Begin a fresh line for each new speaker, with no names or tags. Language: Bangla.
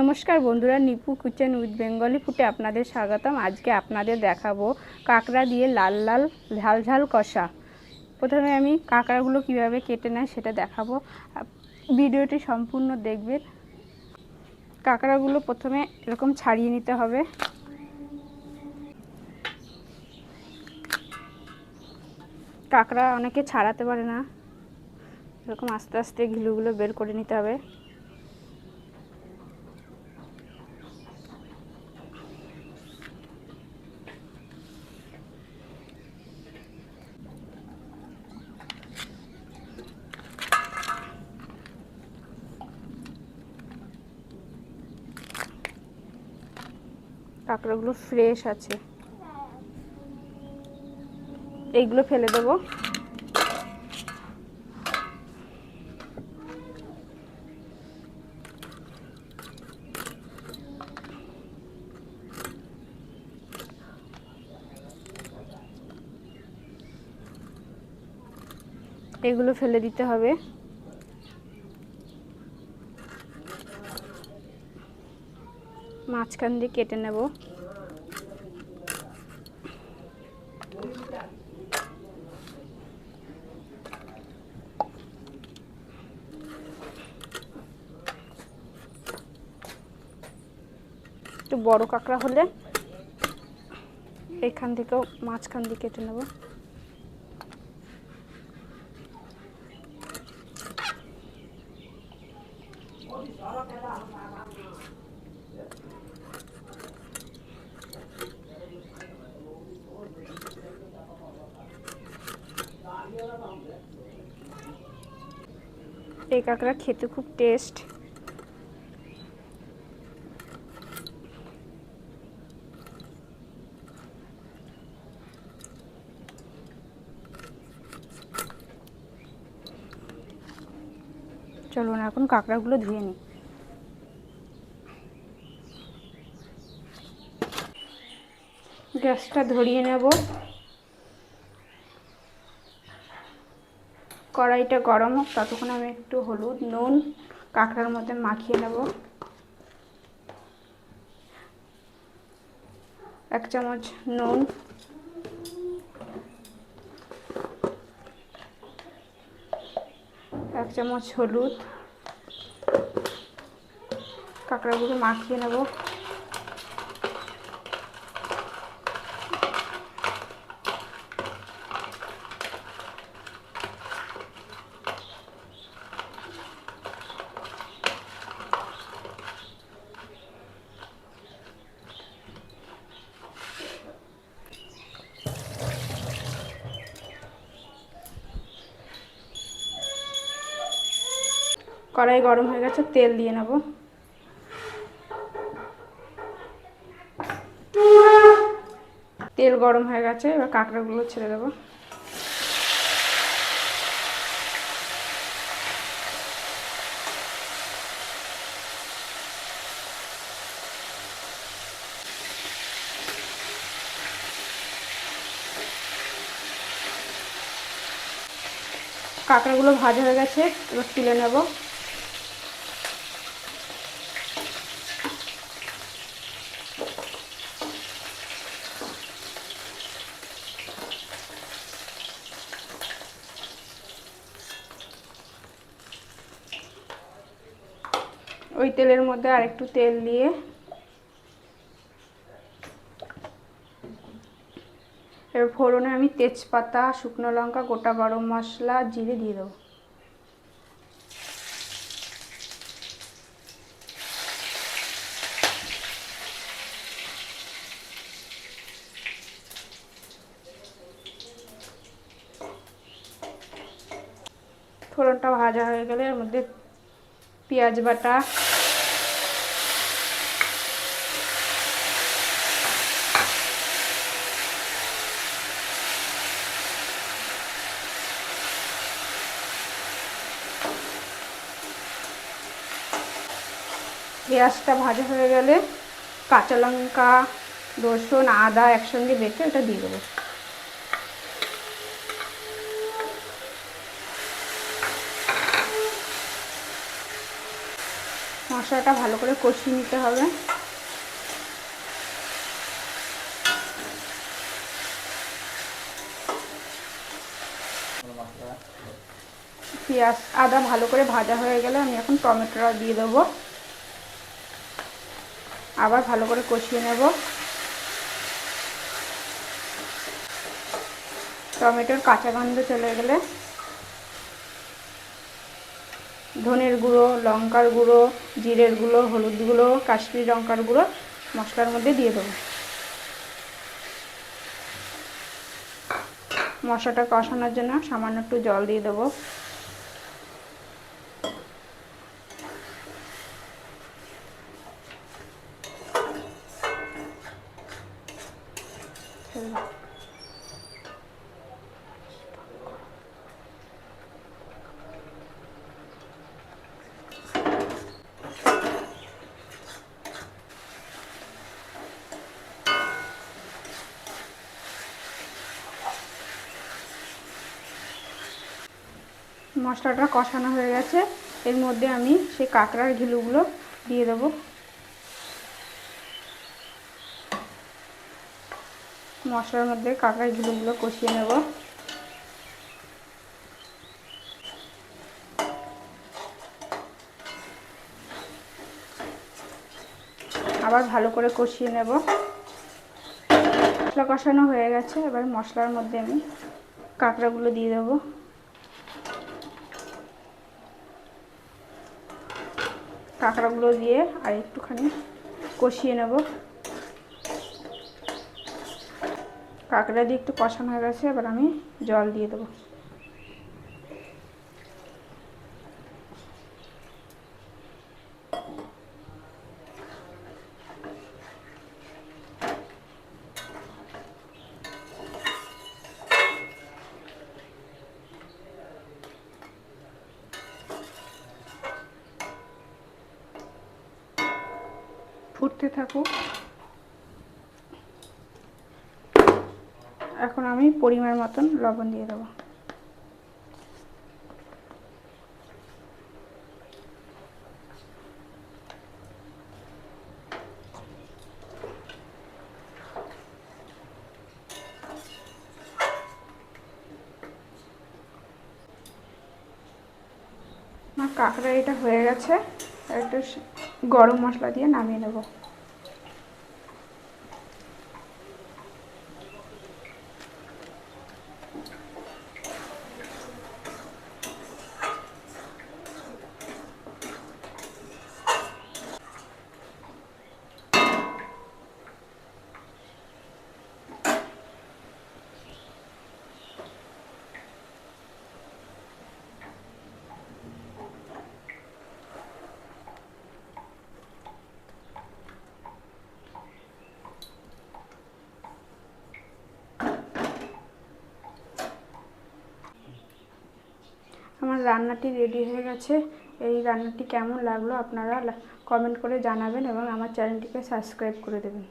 নমস্কার বন্ধুরা, নিপু কিচেন উইথ বেঙ্গলি ফুটে আপনাদের স্বাগতম। আজকে আপনাদের দেখাবো কাঁকড়া দিয়ে লাল লাল, ঝাল ঝাল কষা। প্রথমে আমি কাঁকড়াগুলো কীভাবে কেটে নেয় সেটা দেখাবো। ভিডিওটি সম্পূর্ণ দেখবেন। কাঁকড়াগুলো প্রথমে এরকম ছাড়িয়ে নিতে হবে। কাঁকড়া অনেকে ছাড়াতে পারে না। এরকম আস্তে আস্তে ঘিলুগুলো বের করে নিতে হবে। কাঁকড়াগুলো ফ্রেশ আছে। এইগুলো ফেলে দেবো। এগুলো ফেলে দিতে হবে। মাঝখান দিয়ে কেটে নেব। বড় কাঁকড়া হলে এখান থেকেও মাঝখান দিয়ে কেটে নেব। এই কাঁকড়া খেতে খুব টেস্ট। চলুন, এখন কাঁকড়াগুলো ধুয়ে নিই। গ্যাসটা ধরিয়ে নেব। কড়াইটা গরম হোক, ততক্ষণ আমি একটু হলুদ, নুন, কাঁকড়ার মধ্যে মাখিয়ে নেব। এক চামচ নুন এক চামচ হলুদ। কাঁকড়াগুলো মাখিয়ে নেব। কড়াই গরম হয়ে গেছে, তেল দিয়ে নেব। তেল গরম হয়ে গেছে, এবার কাঁকড়াগুলো ছেড়ে দেবো। কাঁকড়াগুলো ভাজা হয়ে গেছে, এবার তুলে নেব। ওই তেলের মধ্যে আরেকটু তেল দিয়ে এবার ফোড়নে আমি তেজপাতা, শুকনো লঙ্কা, গোটা গরম মশলা, জিরে দিয়ে দেবো। ফোড়নটা ভাজা হয়ে গেলে এর মধ্যে পেঁয়াজ বাটা পেঁয়াজটা ভাজা হয়ে গেলে কাঁচা লঙ্কা, রসুন, আদা একসঙ্গে বেটে ওটা দিয়ে দেবো। মশলাটা ভালো করে কষিয়ে নিতে হবে। পেঁয়াজ, আদা ভালো করে ভাজা হয়ে গেলে আমি এখন টমেটোটা দিয়ে দেবো। আবার ভালো করে কষিয়ে নেব। টমেটোর কাঁচা গন্ধ চলে গেলে ধনের গুঁড়ো, লঙ্কার গুঁড়ো, জিরের গুঁড়ো, হলুদ গুঁড়ো, কাশ্মীরি লঙ্কার গুঁড়ো মশলার মধ্যে দিয়ে দেবো। মশলাটা কষানোর জন্য সামান্য একটু জল দিয়ে দেবো। মশলাটা কষানো হয়ে গেছে। এর মধ্যে আমি সেই কাঁকড়ার ঘিলুগুলো দিয়ে দেবো। মশলার মধ্যে কাঁকড়ার ঘিলুগুলো কষিয়ে নেব। আবার ভালো করে কষিয়ে নেব। মশলা কষানো হয়ে গেছে। এবার মশলার মধ্যে আমি কাঁকড়াগুলো দিয়ে দেবো। কাঁকড়াগুলো দিয়ে আর একটুখানি কষিয়ে নেব। কাঁকড়া দিয়ে একটু কষানো হয়ে গেছে, এবার আমি জল দিয়ে দেবো। ফুটতে থাকুক এখন আমি পরিমাণ মতন লবণ দিয়ে দেবো। কাঁকড়া এটা হয়ে গেছে। একটু গরম মশলা দিয়ে নামিয়ে নেব। আমার রান্নাটি রেডি হয়ে গেছে। এই রান্নাটি কেমন লাগল আপনারা কমেন্ট করে জানাবেন এবং আমার চ্যানেলটিকে সাবস্ক্রাইব করে দেবেন।